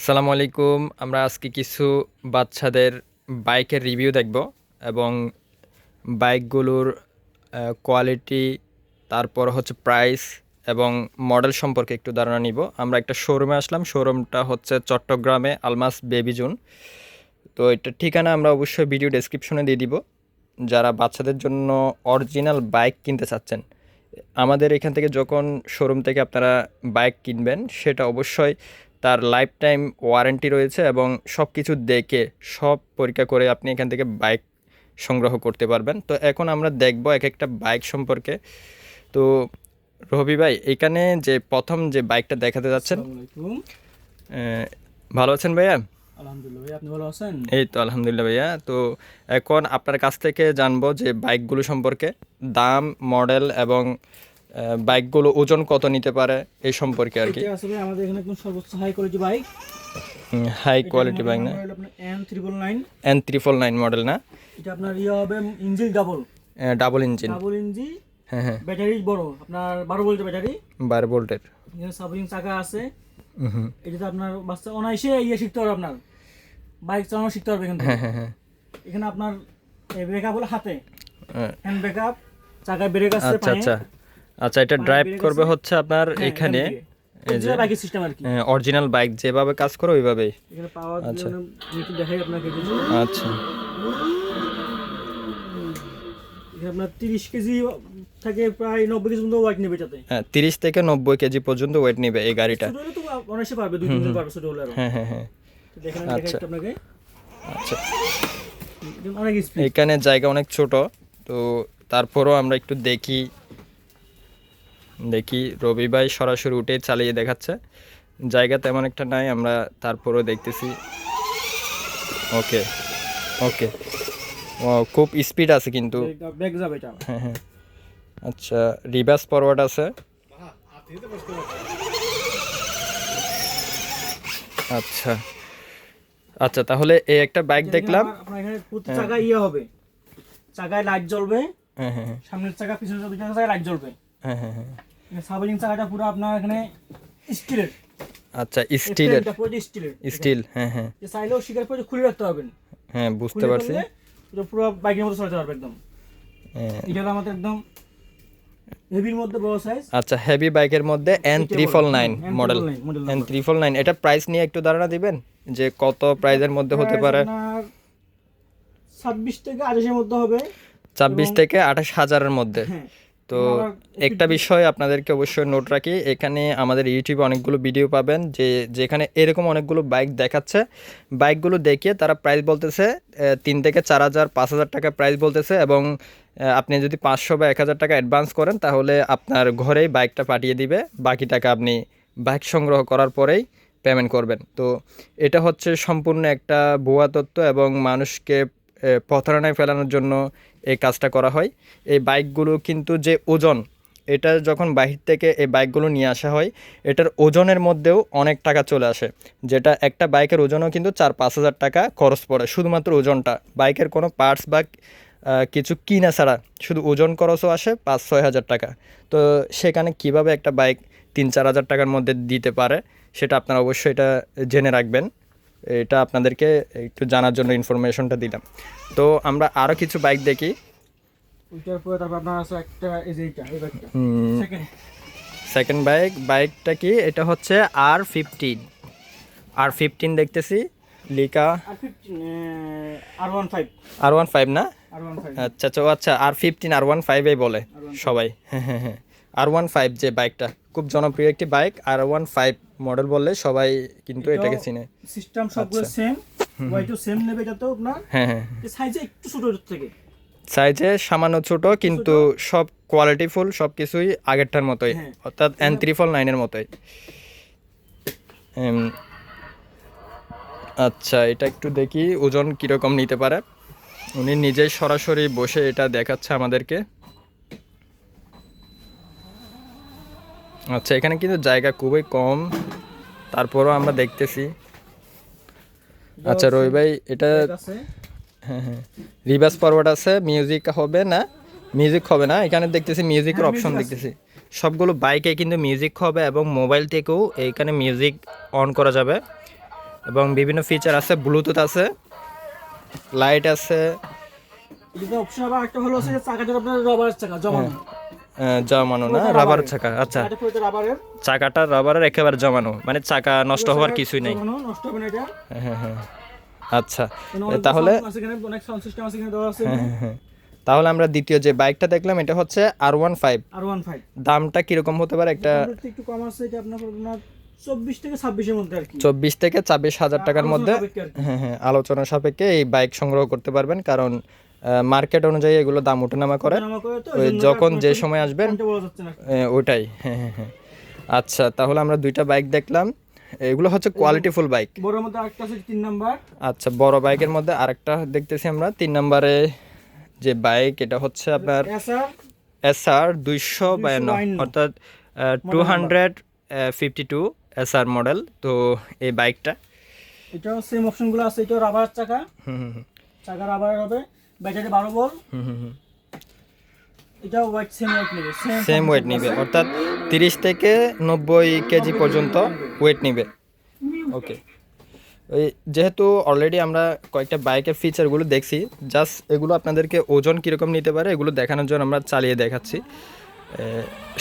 আসসালামু আলাইকুম। আমরা আজকে কিছু বাচ্চাদের বাইকের রিভিউ দেখব এবং বাইকগুলোর কোয়ালিটি তারপর হচ্ছে প্রাইস এবং মডেল সম্পর্কে একটু ধারণা নিব। আমরা একটা শোরুমে আসলাম। শোরুমটা হচ্ছে চট্টগ্রামে আলমাস বেবি জুন। তো এটা ঠিকানা আমরা অবশ্যই ভিডিও ডেসক্রিপশনে দিয়ে দিব। যারা বাচ্চাদের জন্য অরিজিনাল বাইক কিনতে চাচ্ছেন, আমাদের এখান থেকে যখন শোরুম থেকে আপনারা বাইক কিনবেন, সেটা অবশ্যই তার লাইফ টাইম ওয়ারেন্টি রয়েছে এবং সব কিছু দেখে সব পরীক্ষা করে আপনি এখান থেকে বাইক সংগ্রহ করতে পারবেন। তো এখন আমরা দেখব এক একটা বাইক সম্পর্কে। তো রবি ভাই এখানে যে প্রথম যে বাইকটা দেখাতে যাচ্ছেন। ভালো আছেন ভাইয়া? আলহামদুলিল্লাহ ভাই আপনি ভালো আছেন? এই তো আলহামদুলিল্লাহ ভাইয়া। তো এখন আপনার কাছ থেকে জানব যে বাইকগুলো সম্পর্কে দাম মডেল এবং বাইকগুলো ওজন কত নিতে পারে এই সম্পর্কে আর কি। আসলে আমাদের এখানে একদম সর্বোচ্চ high quality bike high quality bike না? আপনার M triple nine N triple nine model না? এটা আপনার ইয়ে হবে engine double double engine double engine হ্যাঁ হ্যাঁ। ব্যাটারি বড়। আপনার বারো ভোল্টের ব্যাটারি বারো ভোল্টের সাবরিং চাকা আছে। হুম। এটাতে আপনার বাচ্চা অনায়াসে ইয়ে শিখতে পারবে আপনার। বাইক চালানো শিখতে পারবে এখান হ্যাঁ হ্যাঁ হ্যাঁ। এখানে আপনার ব্রেকআপ হলো হাতে। হ্যাঁ। হ্যান্ড ব্রেকআপ চাকায় ব্রেক আছে আচ্ছা আচ্ছা। আচ্ছা এটা ড্রাইভ করবে হচ্ছে আপনার এখানে এই যে বাইকের সিস্টেম আর কি। অরিজিনাল বাইক যেভাবে কাজ করে ওইভাবেই। আচ্ছা। আচ্ছা। আপনার তিরিশ কেজি থেকে প্রায় নব্বই কেজি পর্যন্ত ওয়াইট নেবে এটাতে। হ্যাঁ তিরিশ থেকে নব্বই কেজি পর্যন্ত ওয়েট নেবে এই গাড়িটা। তো অনায়াসে পারবে দুই তিনজন পারবে ছোট হলে হ্যাঁ হ্যাঁ হ্যাঁ। দেখেন আচ্ছা। আপনাকে। আচ্ছা। এখানে জায়গা অনেক ছোট তো তারপরও আমরা একটু দেখি দেখি রবি ভাই সরাসরি উঠে চালিয়ে দেখাচ্ছে। জায়গা তেমন একটা নাই আমরা তারপরও দেখতেছি। ওকে ওকে। ও খুব স্পিড আছে কিন্তু। হ্যাঁ হ্যাঁ। আচ্ছা রিভার্স ফরওয়ার্ড আছে। আচ্ছা আচ্ছা তাহলে এই একটা বাইক দেখলাম। আবার আপনার এখানে প্রতি চাকায় ইয়ে হবে। চাকায় লাইট জ্বলবে। হ্যাঁ হ্যাঁ হ্যাঁ, সামনের চাকা পিছনের চাকা লাইট জ্বলবে। হ্যাঁ হ্যাঁ হ্যাঁ। সাবলিং চাকাটা পুরো আপনার এখানে স্টিলের। আচ্ছা স্টিলের। স্টিলের স্টিল হ্যাঁ হ্যাঁ। চাইলেও শিকার করে খুলে রাখতে পারবেন। হ্যাঁ বুঝতে পারছি। পুরো বাইকের মতো চালাতে পারবে একদম। হ্যাঁ। এটা আমাদের একদম হেভির মধ্যে বড় সাইজ আচ্ছা হেভি বাইকের মধ্যে N triple nine model N9 model N. Triple nine এটা প্রাইস নিয়ে একটু ধারণা দিবেন? যে কত প্রাইজের মধ্যে হতে পারে? ছাব্বিশ থেকে আঠাশের মধ্যে হবে। ছাব্বিশ থেকে আঠাশ হাজারের মধ্যে। হ্যাঁ। তো একটা বিষয় আপনাদেরকে অবশ্যই নোট রাখি এখানে আমাদের ইউটিউবে অনেকগুলো ভিডিও পাবেন যে যেখানে এরকম অনেকগুলো বাইক দেখাচ্ছে। বাইকগুলো দেখিয়ে তারা প্রাইস বলতেছে তিন থেকে চার হাজার পাঁচ হাজার টাকা প্রাইস বলতেছে এবং আপনি যদি পাঁচশো বা এক হাজার টাকা অ্যাডভান্স করেন তাহলে আপনার ঘরেই বাইকটা পাঠিয়ে দিবে। বাকি টাকা আপনি বাইক সংগ্রহ করার পরেই পেমেন্ট করবেন। তো এটা হচ্ছে সম্পূর্ণ একটা ভুয়া তত্ত্ব এবং মানুষকে প্রতারণায় ফেলানোর জন্য এই কাজটা করা হয়। এই বাইকগুলো কিন্তু যে ওজন, এটা যখন বাহির থেকে এই বাইকগুলো নিয়ে আসা হয়, এটার ওজনের মধ্যেও অনেক টাকা চলে আসে। যেটা একটা বাইকের ওজনও কিন্তু চার পাঁচ হাজার টাকা খরচ পড়ে। শুধুমাত্র ওজনটা, বাইকের কোনো পার্টস বা কিছু কিনা ছাড়া শুধু ওজন খরচও আসে পাঁচ ছয় হাজার টাকা। তো সেখানে কীভাবে একটা বাইক তিন চার হাজার টাকার মধ্যে দিতে পারে, সেটা আপনারা অবশ্যই এটা জেনে রাখবেন। এটা আপনাদেরকে একটু জানার জন্য ইনফরমেশনটা দিলাম। তো আমরা আরও কিছু বাইক দেখি। সেকেন্ড বাইক বাইকটা কি? এটা হচ্ছে আর ফিফটিন আর ফিফটিন দেখতেছি। লিকা আর ওয়ান ফাইভ ফাইভ না? ফাইভ আচ্ছা আচ্ছা আচ্ছা আর ফিফটিন আর ওয়ান ফাইভই বলে সবাই হ্যাঁ হ্যাঁ হ্যাঁ আর ওয়ান ফাইভ যে বাইকটা খুব জনপ্রিয় একটি bike R one five model বললে সবাই কিন্তু এটাকে চিনে। সিস্টেম সবগুলো সেম ওয়াইটও সেম নেবে এটাতেও আপনার। হ্যাঁ হ্যাঁ। সাইজে একটু ছোট থেকে। সাইজে সামান্য ছোট কিন্তু সব কোয়ালিটি ফুল সব কিছুই আগেরটার মতোই হ্যাঁ। অর্থাৎ এন ত্রিপল নাইনের মতোই। আচ্ছা এটা একটু দেখি ওজন কীরকম নিতে পারে? উনি নিজেই সরাসরি বসে এটা দেখাচ্ছে আমাদেরকে। আচ্ছা এখানে কিন্তু জায়গা খুবই কম। তারপরও আমরা দেখতেছি। আচ্ছা রবি ভাই এটা হ্যাঁ হ্যাঁ। রিভার্স ফরওয়ার্ড আছে মিউজিক হবে না? মিউজিক হবে না? এখানে দেখতেছি মিউজিকের হ্যাঁ, অপশন দেখতেছি। সবগুলো বাইকে কিন্তু মিউজিক হবে এবং মোবাইল থেকেও এইখানে মিউজিক অন করা যাবে। এবং বিভিন্ন ফিচার আছে ব্লুটুথ আছে লাইট আছে। অপশন আবার একটা হলো চাকাটা আপনার রবারের চাকা জমানো। আহ, জমানো না? রাবার। চাকা আচ্ছা। চাকাটা রাবারের একেবারে জমানো মানে চাকা নষ্ট হওয়ার কিছুই নেই। হ্যাঁ হ্যাঁ হ্যাঁ। আচ্ছা তাহলে হ্যাঁ, হ্যাঁ। তাহলে আমরা দ্বিতীয় যে বাইকটা দেখলাম এটা হচ্ছে R one five R one five দামটা কীরকম হতে পারে একটা একটু কম আছে এটা আপনার চব্বিশ থেকে ছাব্বিশের মধ্যে আর কি। চব্বিশ থেকে ছাব্বিশ হাজার টাকার মধ্যে। হ্যাঁ হ্যাঁ আলোচনা সাপেক্ষে এই বাইক সংগ্রহ করতে পারবেন কারণ মার্কেট অনুযায়ী এগুলো দাম ওঠানামা করে। যখন যে সময় আসবেন ওটাই হ্যাঁ হ্যাঁ হ্যাঁ আচ্ছা তাহলে আমরা দুইটা বাইক দেখলাম। এগুলো হচ্ছে কোয়ালিটিফুল বাইক বড় মধ্যে আরেকটা আছে তিন নাম্বার। আচ্ছা বড় বাইকের মধ্যে আরেকটা দেখতেছি আমরা। তিন নম্বরে যে বাইক এটা হচ্ছে আপনার এসআর এস আর দুইশো বায়ান্ন 252 অর্থাৎ two hundred fifty two S R model তো এই বাইকটা এটাও সেম অপশনগুলো আছে এটাও রাবার চাকা। হুম চাকা রাবার হবে। ব্যাটারি বারো বল ওয়েট সেম ওয়েট নেবে সেম ওয়েট নিবে অর্থাৎ তিরিশ থেকে নব্বই কেজি পর্যন্ত ওয়েট নিবে। ওকে ওই যেহেতু অলরেডি আমরা কয়েকটা বাইকের ফিচারগুলো দেখছি জাস্ট এগুলো আপনাদেরকে ওজন কীরকম নিতে পারে এগুলো দেখানোর জন্য আমরা চালিয়ে দেখাচ্ছি।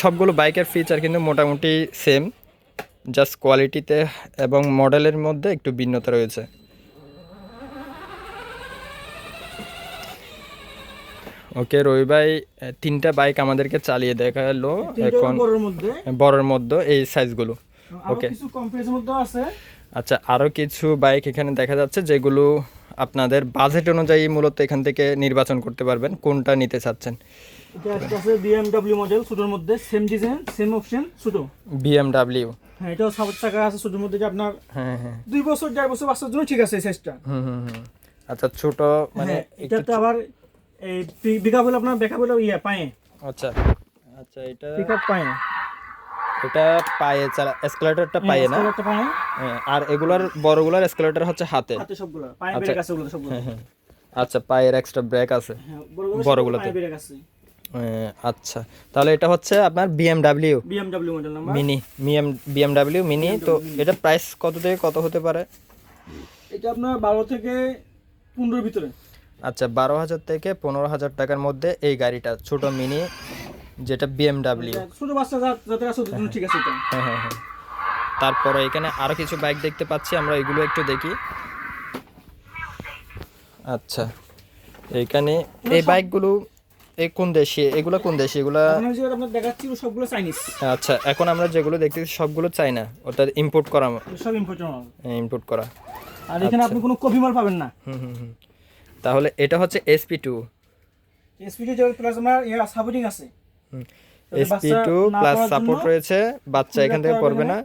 সবগুলো বাইকের ফিচার কিন্তু মোটামুটি সেম জাস্ট কোয়ালিটিতে এবং মডেলের মধ্যে একটু ভিন্নতা রয়েছে। ওকে রবি ভাই তিনটা বাইক আমাদেরকে চালিয়ে দেখাল এখন। বড়ের মধ্যে? মধ্যে এই সাইজগুলো আছে? আচ্ছা আরও কিছু বাইক এখানে দেখা যাচ্ছে যেগুলো আপনাদের বাজেট অনুযায়ী মূলত এখান থেকে নির্বাচন করতে পারবেন কোনটা নিতে চাচ্ছেন? এটা একটা আছে বিএমডব্লিউ মডেল ছোটোর মধ্যে সেম ডিজাইন সেম অপশন ছোটো। বিএমডাব্লিউ হ্যাঁ এটাও চাকা আছে ছোটোর মধ্যে আপনার হ্যাঁ হ্যাঁ। দুই বছর দেড় বছর বাচ্চার জন্য ঠিক আছে এই সাইজটা হুম হুম হুম। আচ্ছা ছোট মানে হ্যাঁ এটা তো আবার এই পিক আপ হলো আপনার ব্যাকআপ হলো ইয়ে পায়ে। আচ্ছা। আচ্ছা এটা পিক আপ পায়ে। এটা পায়ে চালা এসকেলেটরটা পায়ে না? হ্যাঁ, আর এগুলার বড়গুলার এসকেলেটর হচ্ছে হাতে। হাতে সবগুলো পায়ে আচ্ছা। ব্রেক আছে ওগুলো সবগুলো। হ্যাঁ হ্যাঁ। আচ্ছা পায়ের এক্সট্রা ব্রেক আছে হ্যাঁ বড়গুলোতে। পায়ে ব্রেক আছে। আচ্ছা। তাহলে এটা হচ্ছে আপনার BMW BMW model number mini মিএম BMW mini তো এটা প্রাইস কত থেকে কত হতে পারে? এটা আপনার বারো থেকে পনেরোর ভিতরে। আচ্ছা বারো হাজার থেকে পনেরো হাজার টাকার মধ্যে এই গাড়িটা ছোট মিনি যেটা বিএমডাব্লিউ ছোট বাচ্চা যাদের আছে ঠিক আছে হ্যাঁ হ্যাঁ হ্যাঁ। তারপরে এখানে আরও কিছু বাইক দেখতে পাচ্ছি আমরা এগুলো একটু দেখি। আচ্ছা এইখানে এই বাইকগুলো এই কোন দেশি? এগুলো কোন দেশি? এগুলা আপনার দেখাচ্ছি সবগুলো চাইনিজ আচ্ছা এখন আমরা যেগুলো দেখতেছি সবগুলো চাই না অর্থাৎ ইম্পোর্ট করা সব ইম্পোর্টেড মাল ইম্পোর্ট করা। আর এখানে আপনি কোনো কপি মাল পাবেন না। হুম হুম হুম। তাহলে এটা হচ্ছে এসপি টু এসপিডি যে প্লাস আমার ইয়া সাপোর্টিং আছে। এসপি টু প্লাস সাপোর্ট রয়েছে বাচ্চা এখান থেকে পড়বে না।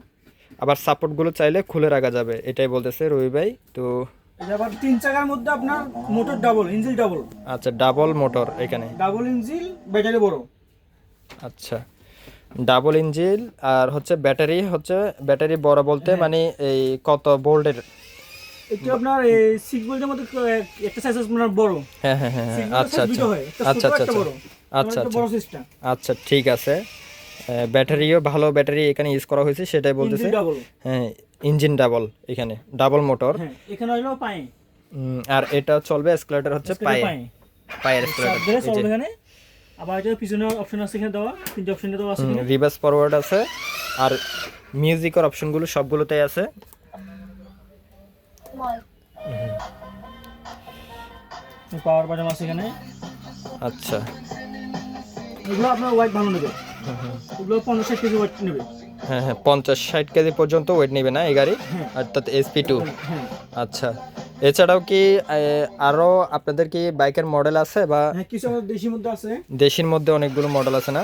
আবার সাপোর্টগুলো চাইলে খুলে রাখা যাবে এটাই বলতেছে রবি ভাই তো আবার তিন চাকার মধ্যে আপনার মোটর ডাবল ইঞ্জিন ডাবল আচ্ছা ডাবল মোটর এখানে। ডাবল ইঞ্জিন ব্যাটারি বড়। আচ্ছা ডাবল ইঞ্জিন আর হচ্ছে ব্যাটারি হচ্ছে ব্যাটারি বড় বলতে হ্যাঁ। মানে এই কত ভোল্টের এটা আপনার সিক্স বোল্টের মধ্যে একটা সাইজ আপনার বড়। হ্যাঁ হ্যাঁ হ্যাঁ আচ্ছা আচ্ছা আচ্ছা আচ্ছা আচ্ছা। আচ্ছা আচ্ছা ঠিক আছে। ব্যাটারিও ভালো ব্যাটারি এখানে ইউজ করা হয়েছে সেটাই বলতেছে। হ্যাঁ ইঞ্জিন ডাবল এখানে ডাবল মোটর এখানে হলো পায়ে। আর এটা চলবে এসকেলেটর হচ্ছে পায়ে। পায়ের এসকেলেটর এখানে। আবার এটা পিছনে অপশন আছে এখানে দেওয়া তিনটে অপশন দেওয়া আছে রিভার্স ফরওয়ার্ড আছে। আর মিউজিকের অপশনগুলো সবগুলোতেই আছে। পাওয়ার বাটন আছে এখানে। আচ্ছা। এগুলো আপনার ওয়াইট ভালো নেবে। এগুলো পঞ্চাশ ষাট কেজি ওয়াইট নেবে। হ্যাঁ হ্যাঁ পঞ্চাশ ষাট কেজি পর্যন্ত ওয়েট নেবে না এই গাড়ি। অর্থাৎ এসপি টু আচ্ছা। এছাড়াও কি আরও আপনাদের কি বাইকের মডেল আছে বা হ্যাঁ কিছু আমাদের দেশির মধ্যে আছে। দেশির মধ্যে অনেকগুলো মডেল আছে না?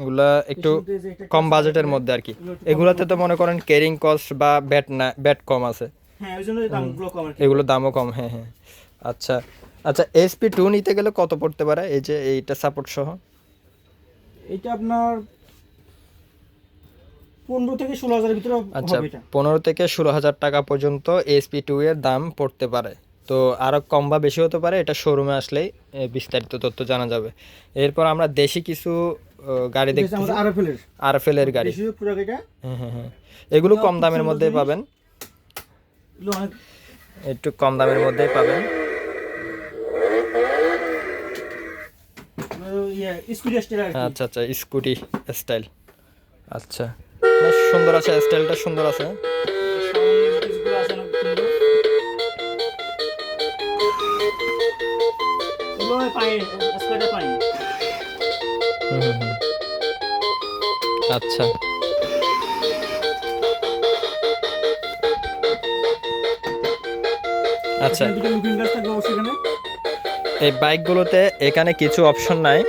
এগুলা একটা কম বাজেটের মধ্যে আর কি। এগুলাতে তো মনে করেন ক্যারিং কস্ট বা ব্যাট না ব্যাট কম আছে। হ্যাঁ ওই জন্য দামগুলো কম এগুলো দামও কম হ্যাঁ হ্যাঁ। আচ্ছা আচ্ছা এসপি টু নিতে গেলে কত পড়তে পারে? এই যে এইটা সাপোর্ট সহ। এটা আপনার পনেরো থেকে ষোলো হাজারের ভিতরে আচ্ছা পনেরো থেকে ষোলো হাজার টাকা পর্যন্ত এসপি টু এর দাম পড়তে পারে। তো আরও কম বা বেশি হতে পারে এটা শোরুমে আসলেই বিস্তারিত তথ্য জানা যাবে। এরপর আমরা দেশি কিছু গাড়ি দেখতে আরএফএল এর। গাড়ি। হ্যাঁ হ্যাঁ এগুলো কম দামের মধ্যেই পাবেন। একটু কম দামের মধ্যেই পাবেন। এগুলো ইয়ে আচ্ছা আচ্ছা স্কুটি স্টাইল আচ্ছা। বেশ সুন্দর আছে স্টাইলটা সুন্দর আছে। সামনের আচ্ছা। দুটো লুকিং গ্লাস থাকবে অবশ্যই এখানে। এই বাইকগুলোতে এখানে কিছু অপশন নাই।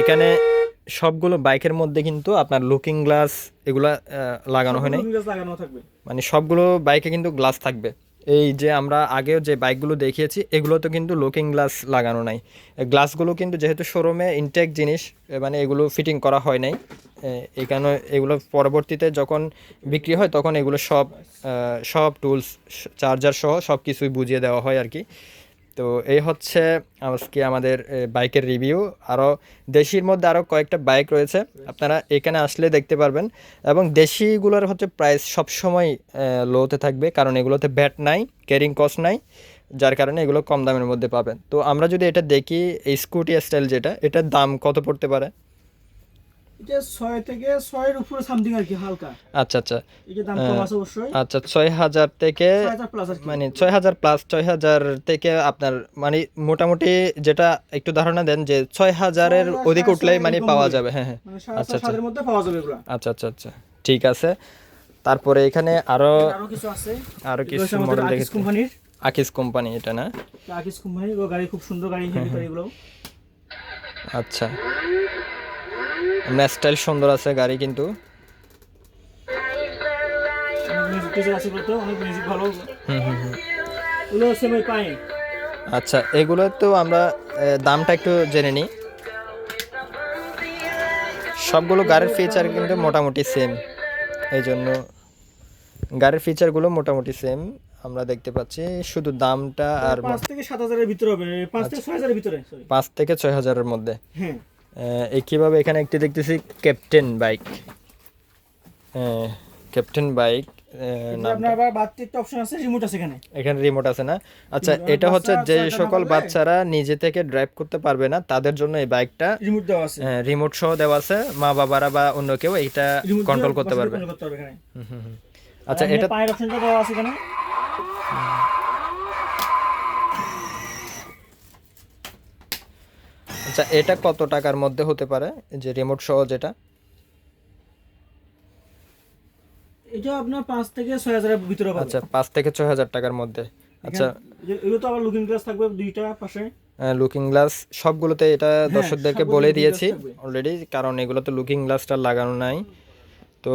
এখানে সবগুলো বাইকের মধ্যে কিন্তু আপনার লুকিং গ্লাস এগুলা লাগানো হয় নাই। মানে সবগুলো বাইকে কিন্তু গ্লাস থাকবে। এই যে আমরা আগেও যে বাইকগুলো দেখিয়েছি এগুলো তো কিন্তু লুকিং গ্লাস লাগানো নাই। গ্লাসগুলো কিন্তু যেহেতু শোরুমে ইনটেক জিনিস মানে এগুলো ফিটিং করা হয় নাই এখানে এগুলো পরবর্তীতে যখন বিক্রি হয়, তখন এগুলো সব সব টুলস চার্জার সহ সব কিছুই বুঝিয়ে দেওয়া হয় আর কি। তো এই হচ্ছে আজকে আমাদের বাইকের রিভিউ আরও দেশির মধ্যে আরও কয়েকটা বাইক রয়েছে, আপনারা এখানে আসলে দেখতে পারবেন। এবং দেশিগুলোর হচ্ছে প্রাইস সবসময় লোতে থাকবে, কারণ এগুলোতে ব্যাট নাই ক্যারিং কস্ট নাই, যার কারণে এগুলো কম দামের মধ্যে পাবেন। তো আমরা যদি এটা দেখি স্কুটি স্টাইল যেটা, এটার দাম কত পড়তে পারে? এটা ছয় থেকে ছয়ের উপরে সামথিং আর কি হালকা। আচ্ছা আচ্ছা। এটা দাম কম আছে অবশ্যই। আচ্ছা থেকে প্লাস মানে প্লাস থেকে আপনার মানে মোটামুটি যেটা একটু ধারণা দেন যে অধিক উঠলেই মানে পাওয়া যাবে হ্যাঁ হ্যাঁ। মানে আচ্ছা, আচ্ছা। সাতের মধ্যে পাওয়া যাবে এগুলো। আচ্ছা আচ্ছা আচ্ছা। ঠিক আছে। তারপরে এখানে আরও আরও কিছু আছে। আরও কিছু মডেল আকিস দেখেছি। কোম্পানির আকিস কোম্পানি এটা না? আকিস কোম্পানির গাড়ি খুব সুন্দর গাড়ি গাড়ি এগুলো। আচ্ছা। স্টাইল সুন্দর আছে গাড়ি কিন্তু। আচ্ছা এগুলো তো আমরা দামটা একটু জেনে নিই। সবগুলো গাড়ির ফিচার কিন্তু মোটামুটি সেম এই জন্য গাড়ির ফিচারগুলো মোটামুটি সেম আমরা দেখতে পাচ্ছি শুধু দামটা আর পাঁচ থেকে সাত হাজারের ভিতরে হবে পাঁচ থেকে ছয় হাজারের ভিতরে পাঁচ থেকে ছয় হাজারের মধ্যে। হ্যাঁ। এই কীভাবে এখানে একটি দেখতেছি ক্যাপ্টেন বাইক ক্যাপ্টেন বাইক এখানে। রিমোট আছে না? আচ্ছা এটা হচ্ছে যে সকল বাচ্চারা নিজে থেকে ড্রাইভ করতে পারবে না তাদের জন্য এই বাইকটা রিমোট দেওয়া আছে। রিমোট সহ দেওয়া আছে মা বাবারা বা অন্য কেউ দিয়ে কন্ট্রোল করতে পারবে। আচ্ছা আচ্ছা এটা পায়ের অপশনটা দেওয়া আছে এখানে। আচ্ছা এটা কত টাকার মধ্যে হতে পারে? যে রিমোট সহ যেটা। এটা আপনার পাঁচ থেকে ছয় হাজারের ভিতরে পাবেন আচ্ছা পাঁচ থেকে ছয় হাজার টাকার মধ্যে। আচ্ছা। এগুলো তো আবার লুকিং গ্লাস থাকবে দুইটা পাশে। লুকিং গ্লাস সবগুলোতে এটা দর্শকদেরকে বলে দিয়েছি অলরেডি কারণ এগুলোতে লুকিং গ্লাসটা লাগানো নাই। তো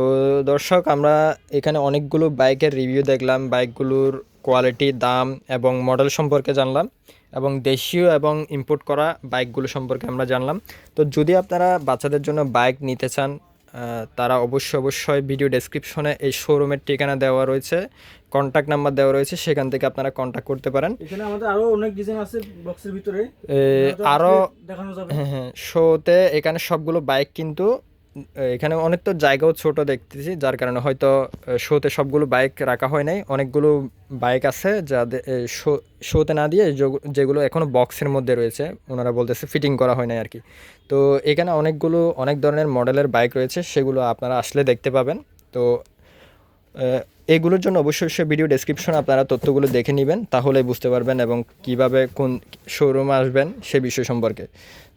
দর্শক আমরা এখানে অনেকগুলো বাইকের রিভিউ দেখলাম বাইকগুলোর কোয়ালিটি দাম এবং মডেল সম্পর্কে জানলাম এবং দেশীয় এবং ইম্পোর্ট করা বাইকগুলো সম্পর্কে আমরা জানলাম। তো যদি আপনারা বাচ্চাদের জন্য বাইক নিতে চান তারা অবশ্যই অবশ্যই ভিডিও ডেসক্রিপশনে এই শোরুমের ঠিকানা দেওয়া রয়েছে কন্ট্যাক্ট নাম্বার দেওয়া রয়েছে সেখান থেকে আপনারা কন্ট্যাক্ট করতে পারেন। এখানে আমাদের আরও অনেক ডিজাইন আছে বক্সের ভিতরে। এ, ওটা আরও দেখানো যাবে। হ্যাঁ হ্যাঁ শোতে এখানে সবগুলো বাইক কিন্তু এখানে অনেক তো জায়গাও ছোট দেখতেছি, যার কারণে হয়তো শোতে সবগুলো বাইক রাখা হয় নাই। অনেকগুলো বাইক আছে যাদের শোতে না দিয়ে যেগুলো এখনও বক্সের মধ্যে রয়েছে, ওনারা বলতেছে ফিটিং করা হয় নাই আর কি তো এখানে অনেকগুলো, অনেক ধরনের মডেলের বাইক রয়েছে, সেগুলো আপনারা আসলে দেখতে পাবেন। তো এগুলোর জন্য অবশ্যই সে ভিডিও ডেসক্রিপশনে আপনারা তথ্যগুলো দেখে নেবেন, তাহলে বুঝতে পারবেন এবং কীভাবে কোন শোরুমে আসবেন সে বিষয় সম্পর্কে।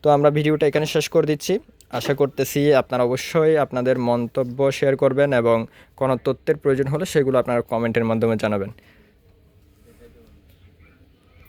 তো আমরা ভিডিওটা এখানে শেষ করে দিচ্ছি। আশা করতেছি আপনারা অবশ্যই আপনাদের মন্তব্য শেয়ার করবেন এবং কোনো তথ্যের প্রয়োজন হলে সেগুলো আপনারা কমেন্টের মাধ্যমে জানাবেন।